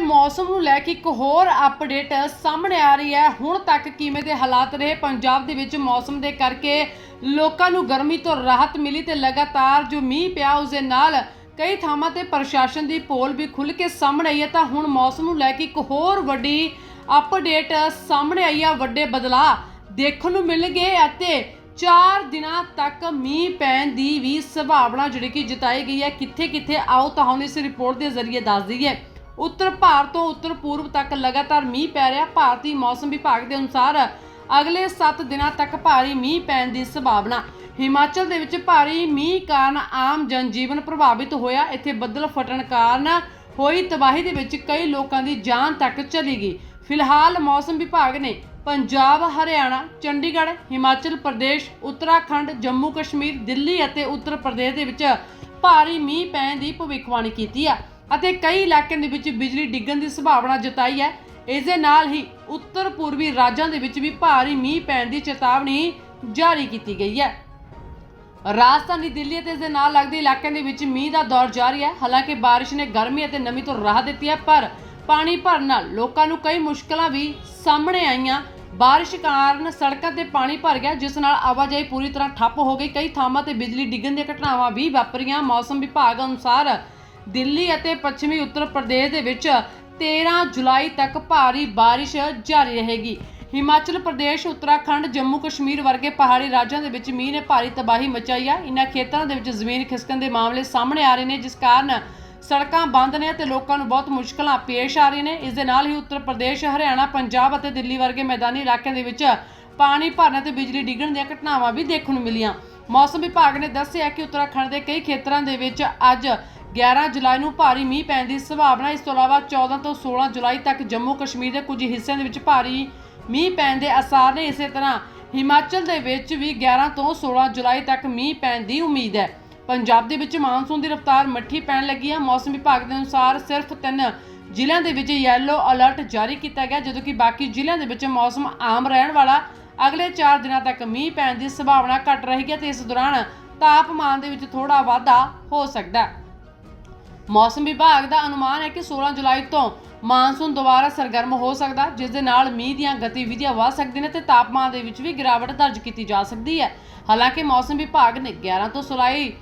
ਮੌਸਮ ਨੂੰ ਲੈ ਕੇ ਇੱਕ ਹੋਰ ਅਪਡੇਟ ਸਾਹਮਣੇ ਆ ਰਹੀ ਹੈ। ਹੁਣ ਤੱਕ ਕਿਵੇਂ ਦੇ ਹਾਲਾਤ ਰਹੇ? ਪੰਜਾਬ ਦੇ ਵਿੱਚ ਮੌਸਮ ਦੇ ਕਰਕੇ ਲੋਕਾਂ ਨੂੰ ਗਰਮੀ ਤੋਂ ਰਾਹਤ ਮਿਲੀ ਤੇ ਲਗਾਤਾਰ ਜੋ ਮੀਂਹ ਪਿਆ, ਉਸ ਦੇ ਨਾਲ ਕਈ ਥਾਵਾਂ ਤੇ ਪ੍ਰਸ਼ਾਸਨ ਦੀ ਪੋਲ ਵੀ ਖੁੱਲ ਕੇ ਸਾਹਮਣੇ ਆਈ ਹੈ। ਤਾਂ ਹੁਣ ਮੌਸਮ ਨੂੰ ਲੈ ਕੇ ਇੱਕ ਹੋਰ ਵੱਡੀ ਅਪਡੇਟ ਸਾਹਮਣੇ ਆਈ ਹੈ ਵੱਡੇ ਬਦਲਾਅ ਦੇਖਣ ਨੂੰ ਮਿਲਣਗੇ ਅਤੇ 4 ਦਿਨਾਂ ਤੱਕ ਮੀਂਹ ਪੈਣ ਦੀ ਵੀ ਸੰਭਾਵਨਾ ਜਿਹੜੀ ਕਿ ਜਤਾਈ ਗਈ ਹੈ। ਕਿੱਥੇ ਕਿੱਥੇ ਆਓ ਤੁਹਾਨੂੰ ਇਸ ਰਿਪੋਰਟ ਦੇ ਜ਼ਰੀਏ ਦੱਸ ਦਈਏ। ਉੱਤਰ ਭਾਰਤ ਤੋਂ ਉੱਤਰ ਪੂਰਬ ਤੱਕ ਲਗਾਤਾਰ ਮੀਂਹ ਪੈ ਰਿਹਾ। ਭਾਰਤੀ ਮੌਸਮ ਵਿਭਾਗ ਦੇ ਅਨੁਸਾਰ ਅਗਲੇ 7 ਦਿਨਾਂ ਤੱਕ ਭਾਰੀ ਮੀਂਹ ਪੈਣ ਦੀ ਸੰਭਾਵਨਾ। ਹਿਮਾਚਲ ਦੇ ਵਿੱਚ ਭਾਰੀ ਮੀਂਹ ਕਾਰਨ ਆਮ ਜਨਜੀਵਨ ਪ੍ਰਭਾਵਿਤ ਹੋਇਆ। ਇੱਥੇ ਬੱਦਲ ਫਟਣ ਕਾਰਨ ਹੋਈ ਤਬਾਹੀ ਦੇ ਵਿੱਚ ਕਈ ਲੋਕਾਂ ਦੀ ਜਾਨ ਤੱਕ ਚਲੀ ਗਈ। ਫਿਲਹਾਲ ਮੌਸਮ ਵਿਭਾਗ ਨੇ ਪੰਜਾਬ, ਹਰਿਆਣਾ, ਚੰਡੀਗੜ੍ਹ, ਹਿਮਾਚਲ ਪ੍ਰਦੇਸ਼, ਉੱਤਰਾਖੰਡ, ਜੰਮੂ ਕਸ਼ਮੀਰ, ਦਿੱਲੀ ਅਤੇ ਉੱਤਰ ਪ੍ਰਦੇਸ਼ ਦੇ ਵਿੱਚ ਭਾਰੀ ਮੀਂਹ ਪੈਣ ਦੀ ਭਵਿੱਖਬਾਣੀ ਕੀਤੀ ਹੈ ਅਤੇ ਕਈ ਇਲਾਕਿਆਂ ਦੇ ਵਿੱਚ ਬਿਜਲੀ ਡਿੱਗਣ ਦੀ ਸੰਭਾਵਨਾ ਜਤਾਈ ਹੈ। ਇਸ ਦੇ ਨਾਲ ਹੀ ਉੱਤਰ ਪੂਰਬੀ ਰਾਜਾਂ ਦੇ ਵਿੱਚ ਵੀ ਭਾਰੀ ਮੀਂਹ ਪੈਣ ਦੀ ਚੇਤਾਵਨੀ ਜਾਰੀ ਕੀਤੀ ਗਈ ਹੈ। ਰਾਜਧਾਨੀ ਦਿੱਲੀ ਅਤੇ ਇਸ ਦੇ ਨਾਲ ਲੱਗਦੇ ਇਲਾਕਿਆਂ ਦੇ ਵਿੱਚ ਮੀਂਹ ਦਾ ਦੌਰ ਜਾਰੀ ਹੈ। ਹਾਲਾਂਕਿ ਬਾਰਿਸ਼ ਨੇ ਗਰਮੀ ਅਤੇ ਨਮੀ ਤੋਂ ਰਾਹਤ ਦਿੱਤੀ ਹੈ, ਪਰ ਪਾਣੀ ਭਰਨ ਨਾਲ ਲੋਕਾਂ ਨੂੰ ਕਈ ਮੁਸ਼ਕਲਾਂ ਵੀ ਸਾਹਮਣੇ ਆਈਆਂ। ਬਾਰਿਸ਼ ਕਾਰਨ ਸੜਕਾਂ ਤੇ ਪਾਣੀ ਭਰ ਗਿਆ, ਜਿਸ ਨਾਲ ਆਵਾਜਾਈ ਪੂਰੀ ਤਰ੍ਹਾਂ ਠੱਪ ਹੋ ਗਈ। ਕਈ ਥਾਵਾਂ ਤੇ ਬਿਜਲੀ ਡਿੱਗਣ ਦੀਆਂ ਘਟਨਾਵਾਂ ਵੀ ਵਾਪਰੀਆਂ। ਮੌਸਮ ਵਿਭਾਗ ਅਨੁਸਾਰ ਦਿੱਲੀ ਅਤੇ ਪੱਛਮੀ ਉੱਤਰ ਪ੍ਰਦੇਸ਼ ਦੇ ਵਿੱਚ 13 ਜੁਲਾਈ ਤੱਕ ਭਾਰੀ ਬਾਰਿਸ਼ ਜਾਰੀ ਰਹੇਗੀ। ਹਿਮਾਚਲ ਪ੍ਰਦੇਸ਼, ਉੱਤਰਾਖੰਡ, ਜੰਮੂ ਕਸ਼ਮੀਰ ਵਰਗੇ ਪਹਾੜੀ ਰਾਜਾਂ ਦੇ ਵਿੱਚ ਮੀਂਹ ਨੇ ਭਾਰੀ ਤਬਾਹੀ ਮਚਾਈ ਹੈ ਇਨ੍ਹਾਂ ਖੇਤਰਾਂ ਦੇ ਵਿੱਚ ਜ਼ਮੀਨ ਖਿਸਕਣ ਦੇ ਮਾਮਲੇ ਸਾਹਮਣੇ ਆ ਰਹੇ ਨੇ, ਜਿਸ ਕਾਰਨ ਸੜਕਾਂ ਬੰਦ ਨੇ ਤੇ ਲੋਕਾਂ ਨੂੰ ਬਹੁਤ ਮੁਸ਼ਕਲਾਂ ਪੇਸ਼ ਆ ਰਹੀਆਂ ਨੇ। ਇਸ ਦੇ ਨਾਲ ਹੀ ਉੱਤਰ ਪ੍ਰਦੇਸ਼, ਹਰਿਆਣਾ, ਪੰਜਾਬ ਅਤੇ ਦਿੱਲੀ ਵਰਗੇ ਮੈਦਾਨੀ ਇਲਾਕਿਆਂ ਦੇ ਵਿੱਚ ਪਾਣੀ ਭਰਨ ਤੇ ਬਿਜਲੀ ਡਿੱਗਣ ਦੀਆਂ ਘਟਨਾਵਾਂ ਵੀ ਦੇਖਣ ਨੂੰ ਮਿਲੀਆਂ। ਮੌਸਮ ਵਿਭਾਗ ਨੇ ਦੱਸਿਆ ਕਿ ਉੱਤਰਾਖੰਡ ਦੇ ਕਈ ਖੇਤਰਾਂ ਦੇ ਵਿੱਚ ਅੱਜ 11 ਜੁਲਾਈ ਨੂੰ ਭਾਰੀ ਮੀਂਹ ਪੈਣ ਦੀ ਸੰਭਾਵਨਾ। ਇਸ ਤੋਂ ਇਲਾਵਾ 14 ਤੋਂ 16 ਜੁਲਾਈ ਤੱਕ ਜੰਮੂ ਕਸ਼ਮੀਰ ਦੇ ਕੁਝ ਹਿੱਸਿਆਂ ਦੇ ਵਿੱਚ ਭਾਰੀ ਮੀਂਹ ਪੈਣ ਦੇ ਅਸਾਰ ਨੇ। ਇਸੇ ਤਰ੍ਹਾਂ ਹਿਮਾਚਲ ਦੇ ਵਿੱਚ ਵੀ 11 ਤੋਂ 16 ਜੁਲਾਈ ਤੱਕ ਮੀਂਹ ਪੈਣ ਦੀ ਉਮੀਦ ਹੈ। ਪੰਜਾਬ ਦੇ ਵਿੱਚ ਮਾਨਸੂਨ ਦੀ ਰਫ਼ਤਾਰ ਮੱਠੀ ਪੈਣ ਲੱਗੀ ਹੈ। ਮੌਸਮ ਵਿਭਾਗ ਦੇ ਅਨੁਸਾਰ ਸਿਰਫ ਤਿੰਨ ਜ਼ਿਲ੍ਹਿਆਂ ਦੇ ਵਿੱਚ ਯੈਲੋ ਅਲਰਟ ਜਾਰੀ ਕੀਤਾ ਗਿਆ, ਜਦੋਂ ਕਿ ਬਾਕੀ ਜ਼ਿਲ੍ਹਿਆਂ ਦੇ ਵਿੱਚ ਮੌਸਮ ਆਮ ਰਹਿਣ ਵਾਲਾ। ਅਗਲੇ 4 ਦਿਨਾਂ ਤੱਕ ਮੀਂਹ ਪੈਣ ਦੀ ਸੰਭਾਵਨਾ ਘੱਟ ਰਹੇਗੀ ਤੇ ਇਸ ਦੌਰਾਨ ਤਾਪਮਾਨ ਦੇ ਵਿੱਚ ਥੋੜਾ ਵਾਧਾ ਹੋ ਸਕਦਾ ਹੈ। ਮੌਸਮ ਵਿਭਾਗ ਦਾ ਅਨੁਮਾਨ ਹੈ ਕਿ 16 ਜੁਲਾਈ ਤੋਂ ਮਾਨਸੂਨ ਦੁਬਾਰਾ ਸਰਗਰਮ ਹੋ ਸਕਦਾ, ਜਿਸ ਦੇ ਨਾਲ ਮੀਂਹ ਦੀਆਂ ਗਤੀਵਿਧੀਆਂ ਵੱਧ ਸਕਦੀਆਂ ਨੇ ਤੇ ਤਾਪਮਾਨ ਦੇ ਵਿੱਚ ਵੀ ਗਿਰਾਵਟ ਦਰਜ ਕੀਤੀ ਜਾ ਸਕਦੀ ਹੈ। ਹਾਲਾਂਕਿ ਮੌਸਮ ਵਿਭਾਗ ਨੇ 11 ਤੋਂ ਸੁਲਾਈ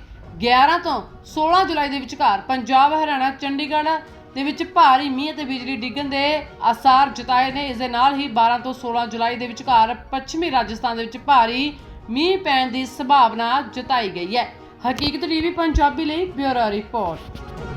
11 ਤੋਂ 16 ਜੁਲਾਈ ਦੇ ਵਿਚਕਾਰ ਪੰਜਾਬ, ਹਰਿਆਣਾ, ਚੰਡੀਗੜ੍ਹ ਦੇ ਵਿੱਚ ਭਾਰੀ ਮੀਂਹ ਅਤੇ ਬਿਜਲੀ ਡਿੱਗਣ ਦੇ ਆਸਾਰ ਜਤਾਏ ਨੇ। ਇਸ ਦੇ ਨਾਲ ਹੀ 12 ਤੋਂ 16 ਜੁਲਾਈ ਦੇ ਵਿਚਕਾਰ ਪੱਛਮੀ ਰਾਜਸਥਾਨ ਦੇ ਵਿੱਚ ਭਾਰੀ ਮੀਂਹ ਪੈਣ ਦੀ ਸੰਭਾਵਨਾ ਜਤਾਈ ਗਈ ਹੈ। ਹਕੀਕਤ ਟੀਵੀ ਪੰਜਾਬੀ ਲਈ ਬਿਊਰੋ ਰਿਪੋਰਟ।